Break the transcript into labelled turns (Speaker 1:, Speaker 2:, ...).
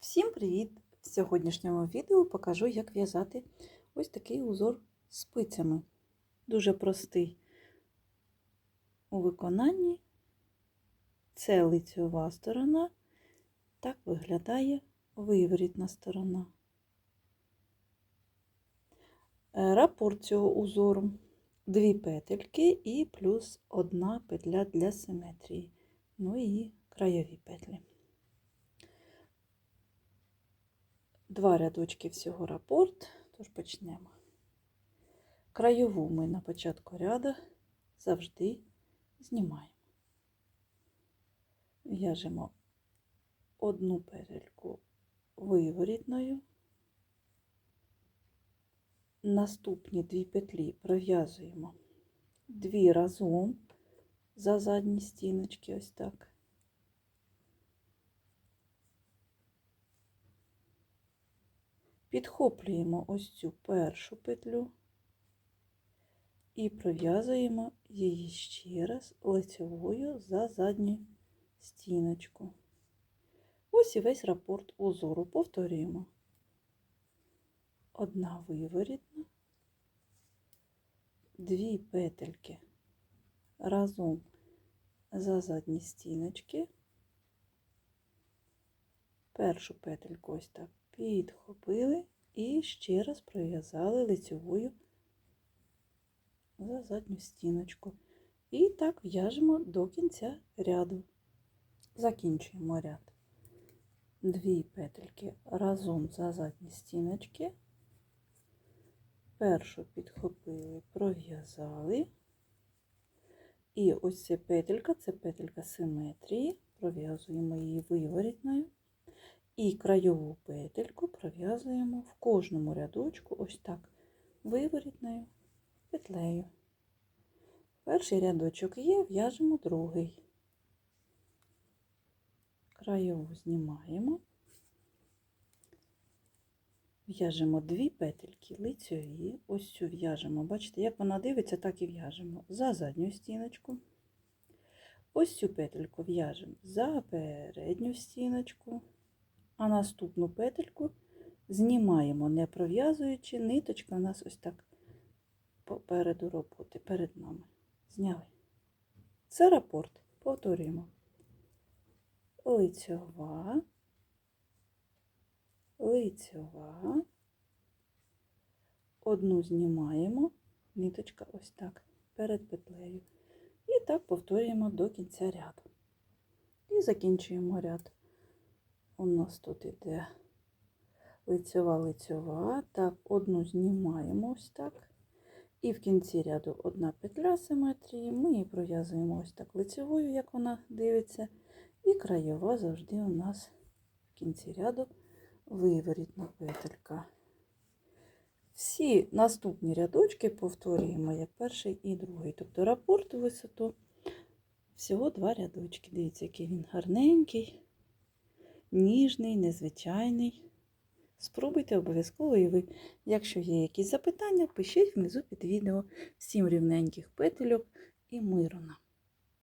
Speaker 1: Всім привіт! В сьогоднішньому відео покажу, як в'язати ось такий узор спицями. Дуже простий у виконанні. Це лицьова сторона, так виглядає виворітна сторона. Е, Рапорт цього узору дві петельки і плюс одна петля для симетрії. Ну і краєві петлі. Два рядочки всього рапорт, тож почнемо. Краєву ми на початку ряду завжди знімаємо. В'яжемо одну петельку виворітною. Наступні дві петлі пров'язуємо дві разом за задні стіночки, ось так. Підхоплюємо ось цю першу петлю і пров'язуємо її ще раз лицевою за задню стіночку. Ось і весь рапорт узору. Повторюємо. Одна виворітна, дві петельки разом за задні стіночки, першу петельку ось так підхопили і ще раз пров'язали лицевою за задню стіночку. І так в'яжемо до кінця ряду. Закінчуємо ряд. Дві петельки разом за задні стіночки. Першу підхопили, пров'язали. І ось ця петелька, це петелька симетрії, пров'язуємо її виворітною. І краєву петельку пров'язуємо в кожному рядочку ось так виворітною петлею. Перший рядочок є, в'яжемо другий. Краєву знімаємо, в'яжемо дві петельки лицьові, ось цю в'яжемо, бачите, як вона дивиться, так і в'яжемо за задню стіночку. Ось цю петельку в'яжемо за передню стіночку а наступну петельку знімаємо, не пров'язуючи, ниточка у нас ось так попереду роботи, перед нами. Зняли. Це рапорт. Повторюємо. Лицьова, лицьова, одну знімаємо, ниточка ось так перед петлею. І так повторюємо до кінця ряду. І закінчуємо ряд. У нас тут іде лицьова лицьова. Так, одну знімаємо ось так. І в кінці ряду одна петля симетрії. Ми її пров'язуємо ось так лицьовою, як вона дивиться. І краєва завжди у нас в кінці ряду виворітна петелька. Всі наступні рядочки повторюємо як перший і другий. Тобто рапорт висоту всього два рядочки. Дивіться, який він гарненький ніжний, незвичайний. Спробуйте обов'язково і ви. Якщо є якісь запитання, пишіть внизу під відео. Всім рівненьких петельок і миру нам!